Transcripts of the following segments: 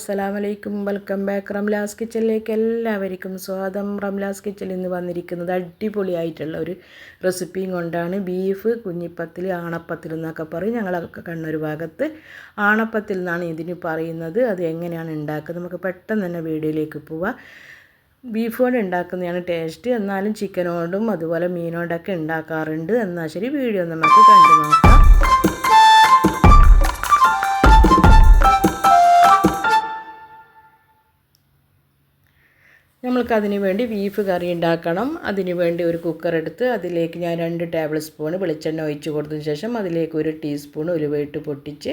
അസ്സലാമു വലൈക്കും welcome back Ramla's കിച്ചണിലേക്ക് എല്ലാവർക്കും സ്വാഗതം. റംലാസ് കിച്ചണിൽ നിന്ന് വന്നിരിക്കുന്നത് അടിപൊളിയായിട്ടുള്ള ഒരു റെസിപ്പിയും കൊണ്ടാണ്. ബീഫ് കുഞ്ഞിപ്പത്തിൽ ആണപ്പത്തിൽ എന്നൊക്കെ പറയും. ഞങ്ങളൊക്കെ കണ്ണൊരു ഭാഗത്ത്. ആണപ്പത്തിൽ എന്നാണ് ഇതിന് പറയുന്നത്. അത് എങ്ങനെയാണ് ഉണ്ടാക്കുക നമുക്ക് പെട്ടെന്ന് തന്നെ വീഡിയോയിലേക്ക് പോവാം. ബീഫ് കൊണ്ട് ഉണ്ടാക്കുന്നതാണ് ടേസ്റ്റ്. എന്നാലും ചിക്കനോടും അതുപോലെ മീനോടൊക്കെ ഉണ്ടാക്കാറുണ്ട്. എന്നാൽ ശരി വീഡിയോ നമുക്ക് കണ്ടു നോക്കാം. നമ്മൾക്ക് അതിന് വേണ്ടി ബീഫ് കറി ഉണ്ടാക്കണം. അതിന് വേണ്ടി ഒരു കുക്കർ എടുത്ത് അതിലേക്ക് ഞാൻ രണ്ട് ടേബിൾ സ്പൂൺ വെളിച്ചെണ്ണ ഒഴിച്ച് കൊടുത്തതിന് ശേഷം അതിലേക്ക് ഒരു ടീസ്പൂൺ ഉലുവയിട്ട് പൊട്ടിച്ച്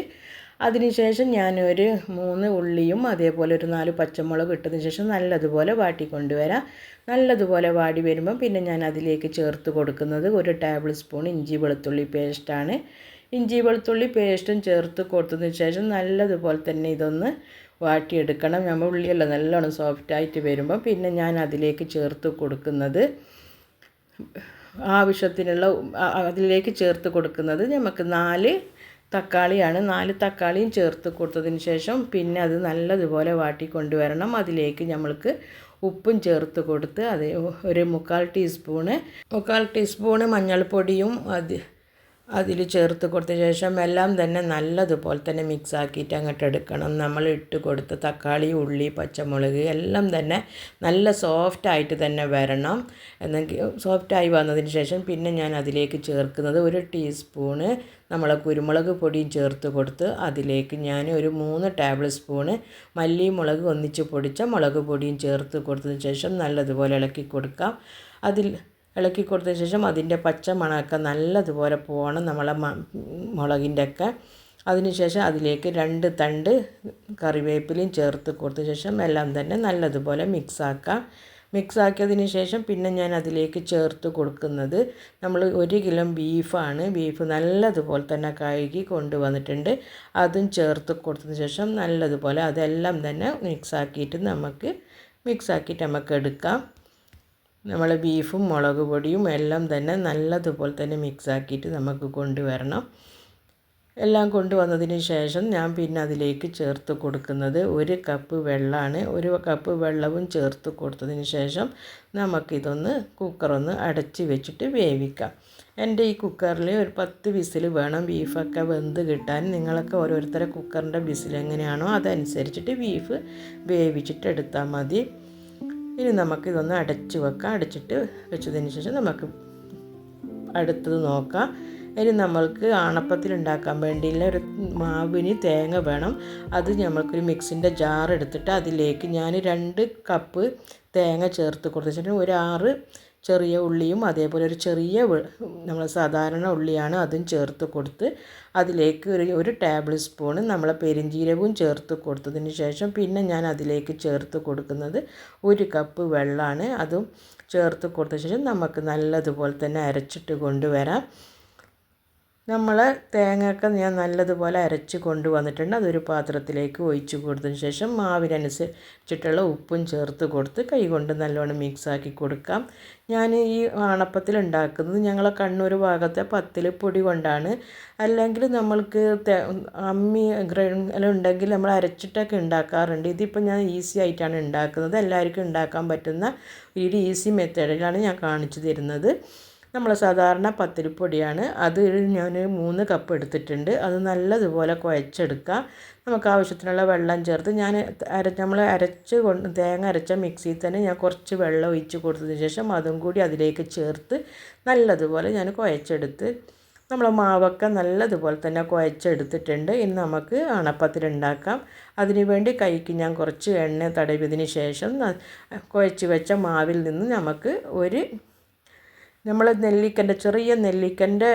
അതിനുശേഷം ഞാൻ ഒരു മൂന്ന് ഉള്ളിയും അതേപോലെ ഒരു നാല് പച്ചമുളക് ഇട്ടതിന് ശേഷം നല്ലതുപോലെ വാട്ടി വാട്ടിക്കൊണ്ടുവരാം. നല്ലതുപോലെ വാടി വരുമ്പം പിന്നെ ഞാൻ അതിലേക്ക് ചേർത്ത് കൊടുക്കുന്നത് ഒരു ടേബിൾ സ്പൂൺ ഇഞ്ചി വെളുത്തുള്ളി പേസ്റ്റാണ് ഇഞ്ചി വെളുത്തുള്ളി പേസ്റ്റും ചേർത്ത് കൊടുത്തതിന് ശേഷം നല്ലതുപോലെ തന്നെ ഇതൊന്ന് വാട്ടിയെടുക്കണം. നമ്മൾ ഉള്ളിയെല്ലാം നല്ലോണം സോഫ്റ്റായിട്ട് വരുമ്പോൾ പിന്നെ ഞാൻ അതിലേക്ക് ചേർത്ത് കൊടുക്കുന്നത് ആവശ്യത്തിനുള്ള അതിലേക്ക് ചേർത്ത് കൊടുക്കുന്നത് നമുക്ക് നാല് തക്കാളിയാണ്. നാല് തക്കാളിയും ചേർത്ത് കൊടുത്തതിന് ശേഷം പിന്നെ അത് നല്ലതുപോലെ വാട്ടി കൊണ്ടുവരണം അതിലേക്ക് നമ്മൾക്ക് ഉപ്പും ചേർത്ത് കൊടുത്ത് അത് ഒരു മുക്കാൽ ടീസ്പൂണ് മുക്കാൽ ടീസ്പൂണ് മഞ്ഞൾപ്പൊടിയും അത് അതിൽ ചേർത്ത് കൊടുത്ത ശേഷം എല്ലാം തന്നെ നല്ലതുപോലെ തന്നെ മിക്സ് ആക്കിയിട്ട് അങ്ങോട്ട് എടുക്കണം. നമ്മൾ ഇട്ട് കൊടുത്ത തക്കാളി ഉള്ളി പച്ചമുളക് എല്ലാം തന്നെ നല്ല സോഫ്റ്റായിട്ട് തന്നെ വരണം. എന്നെങ്കിൽ സോഫ്റ്റായി വന്നതിന് ശേഷം പിന്നെ ഞാൻ അതിലേക്ക് ചേർക്കുന്നത് ഒരു ടീസ്പൂണ് നമ്മളെ കുരുമുളക് പൊടിയും ചേർത്ത് കൊടുത്ത് അതിലേക്ക് ഞാൻ ഒരു മൂന്ന് ടേബിൾ സ്പൂണ് മല്ലി മുളക് ഒന്നിച്ച് പൊടിച്ച മുളക് പൊടിയും ചേർത്ത് കൊടുത്തതിന് ശേഷം നല്ലതുപോലെ ഇളക്കി കൊടുക്കാം. അതിൽ ഇളക്കി കൊടുത്ത ശേഷം അതിന്റെ പച്ച മണമൊക്കെ നല്ലതുപോലെ പോകണം നമ്മളെ മുളകിന്റെ ഒക്കെ അതിനുശേഷം അതിലേക്ക് രണ്ട് തണ്ട് കറിവേപ്പിലയും ചേർത്ത് കൊടുത്ത ശേഷം എല്ലാം തന്നെ നല്ലതുപോലെ മിക്സാക്കാം. മിക്സ് ആക്കിയതിന് ശേഷം പിന്നെ ഞാൻ അതിലേക്ക് ചേർത്ത് കൊടുക്കുന്നത് നമ്മൾ ഒരു കിലോ ബീഫാണ്. ബീഫ് നല്ലതുപോലെ തന്നെ കഴുകി കൊണ്ടുവന്നിട്ടുണ്ട്. അതും ചേർത്ത് കൊടുത്തതിന് ശേഷം നല്ലതുപോലെ അതെല്ലാം തന്നെ മിക്സാക്കിയിട്ട് നമുക്ക് മിക്സാക്കിയിട്ട് നമുക്ക് എടുക്കാം. നമ്മൾ ബീഫും മുളക് പൊടിയും എല്ലാം തന്നെ നല്ലതുപോലെ തന്നെ മിക്സാക്കിയിട്ട് നമുക്ക് കൊണ്ടുവരണം. എല്ലാം കൊണ്ടുവന്നതിന് ശേഷം ഞാൻ പിന്നെ അതിലേക്ക് ചേർത്ത് കൊടുക്കുന്നത് ഒരു കപ്പ് വെള്ളമാണ്. ഒരു കപ്പ് വെള്ളവും ചേർത്ത് കൊടുത്തതിന് ശേഷം നമുക്കിതൊന്ന് കുക്കറൊന്ന് അടച്ച് വെച്ചിട്ട് വേവിക്കാം. എന്റെ ഈ കുക്കറിൽ ഒരു പത്ത് വിസിൽ വേണം ബീഫൊക്കെ വെന്ത് കിട്ടാൻ. നിങ്ങളൊക്കെ ഓരോരുത്തരെ കുക്കറിന്റെ വിസിൽ എങ്ങനെയാണോ അതനുസരിച്ചിട്ട് ബീഫ് വേവിച്ചിട്ട് എടുത്താൽ മതി. ഇനി നമുക്ക് ഇതൊന്ന് അടച്ച് വെക്കാം. അടച്ചിട്ട് വെച്ചതിന് ശേഷം നമുക്ക് അടുത്തത് നോക്കാം. ഇനി നമ്മൾക്ക് ആണപ്പത്തിൽ ഉണ്ടാക്കാൻ വേണ്ടിയുള്ള ഒരു മാവിന് തേങ്ങ വേണം. അത് നമ്മൾക്കൊരു മിക്സിന്റെ ജാർ എടുത്തിട്ട് അതിലേക്ക് ഞാൻ രണ്ട് കപ്പ് തേങ്ങ ചേർത്ത് കൊടുത്തിട്ട് ഒരു ആറ് ചെറിയ ഉള്ളിയും അതേപോലെ ഒരു ചെറിയ നമ്മൾ സാധാരണ ഉള്ളിയാണ് അതും ചേർത്ത് കൊടുത്ത് അതിലേക്ക് ഒരു ഒരു ടേബിൾ സ്പൂൺ നമ്മൾ പെരിഞ്ജീരകവും ചേർത്ത് കൊടുത്തതിന് ശേഷം പിന്നെ ഞാൻ അതിലേക്ക് ചേർത്ത് കൊടുക്കുന്നത് ഒരു കപ്പ് വെള്ളമാണ് അതും ചേർത്ത് കൊടുത്ത ശേഷം നമുക്ക് നല്ലതുപോലെ തന്നെ അരച്ചിട്ട് കൊണ്ടുവരാം. നമ്മൾ തേങ്ങയൊക്കെ ഞാൻ നല്ലതുപോലെ അരച്ച് കൊണ്ടുവന്നിട്ടുണ്ട്. അതൊരു പാത്രത്തിലേക്ക് ഒഴിച്ച് കൊടുത്തതിന് ശേഷം മാവിനനുസരിച്ചിട്ടുള്ള ഉപ്പും ചേർത്ത് കൊടുത്ത് കൈ കൊണ്ട് നല്ലോണം മിക്സാക്കി കൊടുക്കാം. ഞാൻ ഈ ആണപ്പത്തിൽ ഉണ്ടാക്കുന്നത് ഞങ്ങളെ കണ്ണൂർ ഭാഗത്തെ പത്തിൽ പൊടി കൊണ്ടാണ്. അല്ലെങ്കിൽ നമ്മൾക്ക് അമ്മി ഉണ്ടെങ്കിൽ നമ്മൾ അരച്ചിട്ടൊക്കെ ഉണ്ടാക്കാറുണ്ട്. ഇതിപ്പോൾ ഞാൻ ഈസി ആയിട്ടാണ് ഉണ്ടാക്കുന്നത്. എല്ലാവർക്കും ഉണ്ടാക്കാൻ പറ്റുന്ന ഒരു ഈസി മെത്തേഡിലാണ് ഞാൻ കാണിച്ചു തരുന്നത്. നമ്മൾ സാധാരണ പത്തിരിപ്പൊടിയാണ്. അത് ഞാൻ മൂന്ന് കപ്പ് എടുത്തിട്ടുണ്ട്. അത് നല്ലതുപോലെ കുഴച്ചെടുക്കുക നമുക്ക് ആവശ്യത്തിനുള്ള വെള്ളം ചേർത്ത് ഞാൻ അര നമ്മൾ അരച്ച് കൊണ്ട് തേങ്ങ അരച്ച മിക്സിയിൽ തന്നെ ഞാൻ കുറച്ച് വെള്ളം ഒഴിച്ച് കൊടുത്തതിന് ശേഷം അതും കൂടി അതിലേക്ക് ചേർത്ത് നല്ലതുപോലെ ഞാൻ കുഴച്ചെടുത്ത് നമ്മൾ മാവൊക്കെ നല്ലതുപോലെ തന്നെ കുഴച്ചെടുത്തിട്ടുണ്ട്. ഇനി നമുക്ക് അണപ്പത്തിലുണ്ടാക്കാം അതിനുവേണ്ടി കൈക്ക് ഞാൻ കുറച്ച് എണ്ണ തടവിയതിന് ശേഷം കുഴച്ച് വെച്ച മാവിൽ നിന്ന് നമുക്ക് ഒരു നമ്മൾ നെല്ലിക്കന്റെ ചെറിയ നെല്ലിക്കന്റെ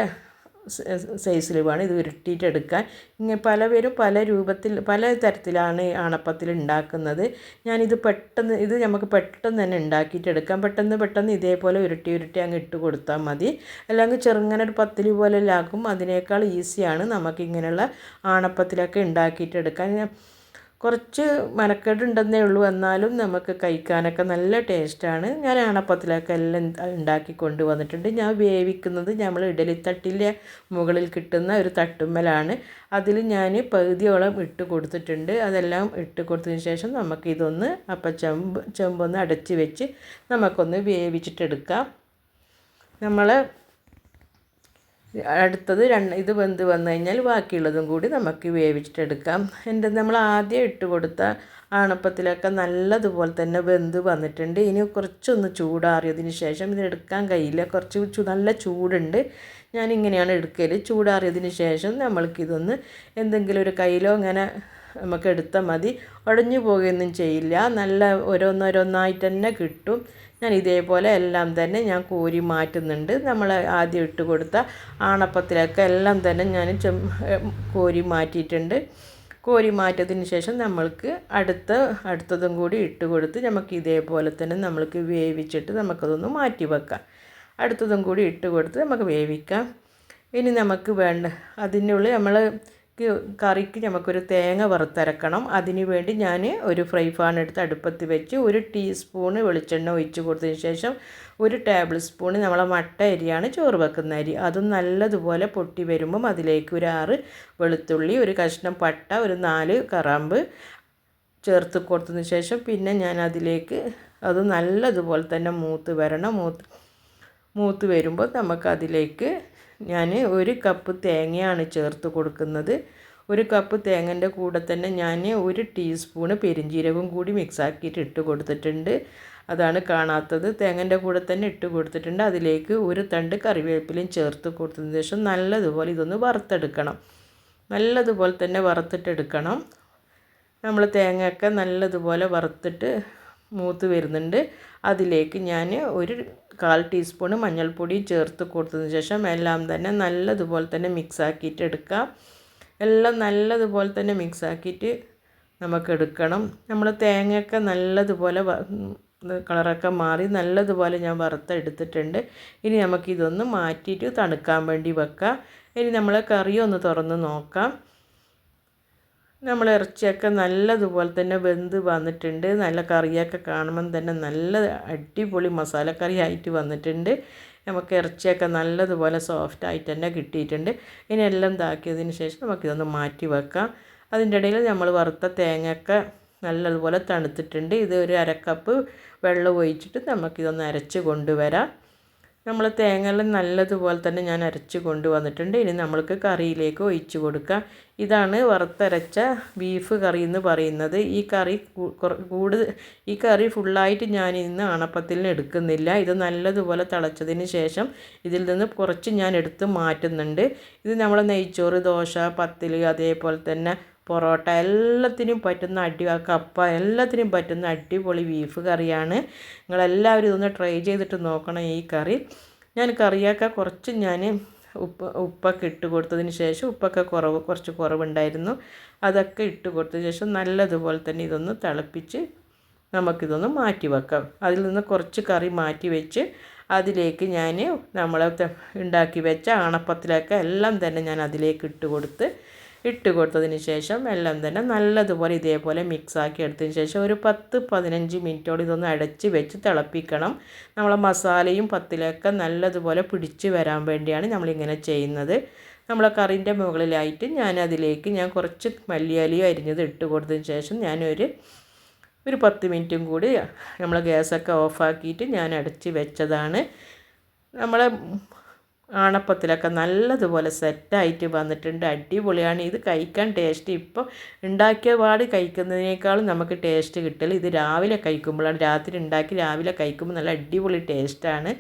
സൈസിൽ വേണം ഇത് ഉരുട്ടിയിട്ടെടുക്കാൻ. ഇങ്ങനെ പലവരും പല രൂപത്തിൽ പല തരത്തിലാണ് അണപ്പത്തിൽ ഉണ്ടാക്കുന്നത്. ഞാനിത് പെട്ടെന്ന് ഇത് നമുക്ക് പെട്ടെന്ന് തന്നെ ഉണ്ടാക്കിയിട്ടെടുക്കാം. പെട്ടെന്ന് പെട്ടെന്ന് ഇതേപോലെ ഉരുട്ടി ഉരുട്ടി അങ്ങ് ഇട്ട് കൊടുത്താൽ മതി. അല്ലെങ്കിൽ ചെറുങ്ങനെ ഒരു പത്തിൽ പോലെ ആക്കും അതിനേക്കാൾ ഈസിയാണ് നമുക്കിങ്ങനെയുള്ള ആണപ്പത്തിലൊക്കെ ഉണ്ടാക്കിയിട്ടെടുക്കാൻ. കുറച്ച് മനക്കേടുണ്ടെന്നേ ഉള്ളൂ. എന്നാലും നമുക്ക് കഴിക്കാനൊക്കെ നല്ല ടേസ്റ്റാണ്. ഞാൻ ആണപ്പത്തിലൊക്കെ എല്ലാം ഉണ്ടാക്കി കൊണ്ടുവന്നിട്ടുണ്ട്. ഞാൻ വേവിക്കുന്നത് നമ്മൾ ഇഡലിത്തട്ടിന്റെ മുകളിൽ കിട്ടുന്ന ഒരു തട്ടുമ്മലാണ്. അതിൽ ഞാൻ പകുതിയോളം ഇട്ട് കൊടുത്തിട്ടുണ്ട്. അതെല്ലാം ഇട്ട് കൊടുത്തതിന് ശേഷം നമുക്കിതൊന്ന് അപ്പം ചെമ്പ് ചെമ്പൊന്ന് അടച്ച് വെച്ച് നമുക്കൊന്ന് വേവിച്ചിട്ടെടുക്കാം. നമ്മൾ അടുത്തത് രണ്ട് ഇത് വെന്ത് വന്നു കഴിഞ്ഞാൽ ബാക്കിയുള്ളതും കൂടി നമുക്ക് വേവിച്ചിട്ടെടുക്കാം. എന്റെ നമ്മൾ ആദ്യം ഇട്ട് കൊടുത്ത ആണപ്പത്തിലൊക്കെ നല്ലതുപോലെ തന്നെ വെന്ത് വന്നിട്ടുണ്ട്. ഇനി കുറച്ചൊന്ന് ചൂടാറിയതിന് ശേഷം ഇതിനെടുക്കാൻ കഴിയില്ല. കുറച്ച് നല്ല ചൂടുണ്ട്. ഞാനിങ്ങനെയാണ് എടുക്കൽ ചൂടാറിയതിന് ശേഷം നമ്മൾക്കിതൊന്ന് എന്തെങ്കിലും ഒരു കയ്യിലോ ഇങ്ങനെ നമുക്ക് എടുത്താൽ മതി. ഉടഞ്ഞു പോകുകയൊന്നും ചെയ്യില്ല. നല്ല ഓരോന്നോരോന്നായിട്ട് തന്നെ കിട്ടും. ഞാൻ ഇതേപോലെ എല്ലാം തന്നെ ഞാൻ കോരി മാറ്റുന്നുണ്ട്. നമ്മൾ ആദ്യം ഇട്ട് കൊടുത്ത ആണപ്പത്തിലൊക്കെ എല്ലാം തന്നെ ഞാൻ കോരി മാറ്റിയിട്ടുണ്ട്. കോരി മാറ്റിയതിന് ശേഷം നമ്മൾക്ക് അടുത്ത അടുത്തതും കൂടി ഇട്ട് കൊടുത്ത് നമുക്ക് ഇതേപോലെ തന്നെ നമ്മൾക്ക് വേവിച്ചിട്ട് നമുക്കതൊന്ന് മാറ്റി വെക്കാം. അടുത്തതും കൂടി ഇട്ട് കൊടുത്ത് നമുക്ക് വേവിക്കാം. ഇനി നമുക്ക് വേണ്ട അതിനുള്ളിൽ നമ്മൾ കറിക്ക് നമുക്കൊരു തേങ്ങ വറുത്തരക്കണം. അതിന് വേണ്ടി ഞാൻ ഒരു ഫ്രൈ പാൻ എടുത്ത് അടുപ്പത്ത് വെച്ച് ഒരു ടീസ്പൂണ് വെളിച്ചെണ്ണ ഒഴിച്ച് കൊടുത്തതിന് ശേഷം ഒരു ടേബിൾ സ്പൂണ് നമ്മളെ മട്ട അരിയാണ് ചോറ് വെക്കുന്ന അരി. അതും നല്ലതുപോലെ പൊട്ടി വരുമ്പം അതിലേക്ക് ഒരു ആറ് വെളുത്തുള്ളി ഒരു കഷ്ണം പട്ട ഒരു നാല് കറാമ്പ് ചേർത്ത് കൊടുത്തതിന് ശേഷം പിന്നെ ഞാൻ അതിലേക്ക് അത് നല്ലതുപോലെ തന്നെ മൂത്ത് വരണം. മൂത്ത് മൂത്ത് വരുമ്പോൾ നമുക്കതിലേക്ക് ഞാൻ ഒരു കപ്പ് തേങ്ങയാണ് ചേർത്ത് കൊടുക്കുന്നത്. ഒരു കപ്പ് തേങ്ങന്റെ കൂടെ തന്നെ ഞാൻ ഒരു ടീസ്പൂണ് പെരിഞ്ജീരകം കൂടി മിക്സാക്കിയിട്ട് ഇട്ട് കൊടുത്തിട്ടുണ്ട്. അതാണ് കാണാത്തത്. തേങ്ങന്റെ കൂടെ തന്നെ ഇട്ട് കൊടുത്തിട്ടുണ്ട്. അതിലേക്ക് ഒരു തണ്ട് കറിവേപ്പിലയും ചേർത്ത് കൊടുത്തതിന് ശേഷം നല്ലതുപോലെ ഇതൊന്ന് വറുത്തെടുക്കണം. നല്ലതുപോലെ തന്നെ വറുത്തിട്ടെടുക്കണം. നമ്മൾ തേങ്ങയൊക്കെ നല്ലതുപോലെ വറുത്തിട്ട് മൂത്ത് വരുന്നുണ്ട്. അതിലേക്ക് ഞാൻ ഒരു കാൽ ടീസ്പൂൺ മഞ്ഞൾപ്പൊടി ചേർത്ത് കൊടുത്തതിന് ശേഷം എല്ലാം തന്നെ നല്ലതുപോലെ തന്നെ മിക്സ് ആക്കിയിട്ട് എടുക്കാം. എല്ലാം നല്ലതുപോലെ തന്നെ മിക്സ് ആക്കിയിട്ട് നമുക്ക് എടുക്കണം. നമ്മൾ തേങ്ങയൊക്കെ നല്ലതുപോലെ കളറൊക്കെ മാറി നല്ലതുപോലെ ഞാൻ വറുത്തെടുത്തിട്ടുണ്ട്. ഇനി നമുക്കിതൊന്ന് മാറ്റിയിട്ട് തണുക്കാൻ വേണ്ടി വെക്കാം. ഇനി നമ്മൾ കറി ഒന്ന് തുറന്ന് നോക്കാം. നമ്മൾ ഇറച്ചിയൊക്കെ നല്ലതുപോലെ തന്നെ വെന്ത് വന്നിട്ടുണ്ട്. നല്ല കറിയൊക്കെ കാണുമ്പം തന്നെ നല്ല അടിപൊളി മസാലക്കറി ആയിട്ട് വന്നിട്ടുണ്ട്. നമുക്ക് ഇറച്ചിയൊക്കെ നല്ലതുപോലെ സോഫ്റ്റ് ആയിട്ട് തന്നെ കിട്ടിയിട്ടുണ്ട്. ഇനി എല്ലാം ഇതാക്കിയതിന് ശേഷം നമുക്കിതൊന്ന് മാറ്റി വെക്കാം. അതിന്റെ ഇടയിൽ നമ്മൾ വറുത്ത തേങ്ങയൊക്കെ നല്ലതുപോലെ തണുത്തിട്ടുണ്ട്. ഇത് ഒരു അരക്കപ്പ് വെള്ളം ഒഴിച്ചിട്ട് നമുക്കിതൊന്ന് അരച്ച് കൊണ്ടുവരാം. നമ്മൾ തേങ്ങയെല്ലാം നല്ലതുപോലെ തന്നെ ഞാൻ അരച്ച് കൊണ്ടുവന്നിട്ടുണ്ട്. ഇനി നമ്മൾക്ക് കറിയിലേക്ക് ഒഴിച്ച് കൊടുക്കാം. ഇതാണ് വറുത്തരച്ച ബീഫ് കറി എന്ന് പറയുന്നത്. ഈ കറി കൂടുതൽ ഈ കറി ഫുള്ളായിട്ട് ഞാൻ ഇന്ന് അണപ്പത്തിൽ എടുക്കുന്നില്ല. ഇത് നല്ലതുപോലെ തിളച്ചതിന് ശേഷം ഇതിൽ നിന്ന് കുറച്ച് ഞാൻ എടുത്ത് മാറ്റുന്നുണ്ട്. ഇത് നമ്മൾ നെയ്ച്ചോറ് ദോശ പത്തിൽ അതേപോലെ തന്നെ പൊറോട്ട എല്ലാത്തിനും പറ്റുന്ന അടി കപ്പ എല്ലാത്തിനും പറ്റുന്ന അടിപൊളി ബീഫ് കറിയാണ്. നിങ്ങളെല്ലാവരും ഇതൊന്ന് ട്രൈ ചെയ്തിട്ട് നോക്കണം ഈ കറി. ഞാൻ കറിയൊക്കെ കുറച്ച് ഞാൻ ഉപ്പ് ഉപ്പൊക്കെ ഇട്ട് കൊടുത്തതിന് ശേഷം ഉപ്പൊക്കെ കുറവ് കുറച്ച് കുറവുണ്ടായിരുന്നു. അതൊക്കെ ഇട്ട് കൊടുത്തതിന് ശേഷം നല്ലതുപോലെ തന്നെ ഇതൊന്ന് തിളപ്പിച്ച് നമുക്കിതൊന്ന് മാറ്റി വെക്കാം. അതിൽ നിന്ന് കുറച്ച് കറി മാറ്റി വെച്ച് അതിലേക്ക് ഞാൻ നമ്മൾ ഉണ്ടാക്കി വെച്ച ആണപ്പത്തിലൊക്കെ എല്ലാം തന്നെ ഞാൻ അതിലേക്ക് ഇട്ട് കൊടുത്ത് ഇട്ട് കൊടുത്തതിന് ശേഷം എല്ലാം തന്നെ നല്ലതുപോലെ ഇതേപോലെ മിക്സാക്കി എടുത്തതിന് ശേഷം ഒരു പത്ത് പതിനഞ്ച് മിനിറ്റോട് ഇതൊന്ന് അടച്ച് വെച്ച് തിളപ്പിക്കണം. നമ്മളെ മസാലയും പത്തിലൊക്കെ നല്ലതുപോലെ പിടിച്ച് വരാൻ വേണ്ടിയാണ് നമ്മളിങ്ങനെ ചെയ്യുന്നത്. നമ്മളെ കറിന്റെ മുകളിലായിട്ട് ഞാൻ അതിലേക്ക് ഞാൻ കുറച്ച് മല്ലിയാലിയും അരിഞ്ഞത് ഇട്ട് കൊടുത്തതിന് ശേഷം ഞാനൊരു ഒരു പത്ത് മിനിറ്റും കൂടി നമ്മൾ ഗ്യാസൊക്കെ ഓഫാക്കിയിട്ട് ഞാൻ അടച്ച് വെച്ചതാണ്. നമ്മളെ ആണപ്പത്തിലൊക്കെ നല്ലതുപോലെ സെറ്റായിട്ട് വന്നിട്ടുണ്ട്. അടിപൊളിയാണ്. ഇത് കഴിക്കാൻ ടേസ്റ്റ് ഇപ്പോൾ ഉണ്ടാക്കിയ പാട് കഴിക്കുന്നതിനേക്കാളും നമുക്ക് ടേസ്റ്റ് കിട്ടൽ ഇത് രാവിലെ കഴിക്കുമ്പോഴാണ്. രാത്രി ഉണ്ടാക്കി രാവിലെ കഴിക്കുമ്പോൾ നല്ല അടിപൊളി ടേസ്റ്റാണ്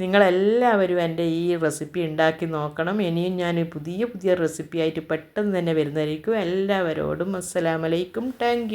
നിങ്ങളെല്ലാവരും എന്റെ ഈ റെസിപ്പി ഉണ്ടാക്കി നോക്കണം. ഇനിയും ഞാൻ പുതിയ പുതിയ റെസിപ്പിയായിട്ട് പെട്ടെന്ന് തന്നെ വരുന്നതായിരിക്കും. എല്ലാവരോടും അസ്സലാമലൈക്കും. താങ്ക്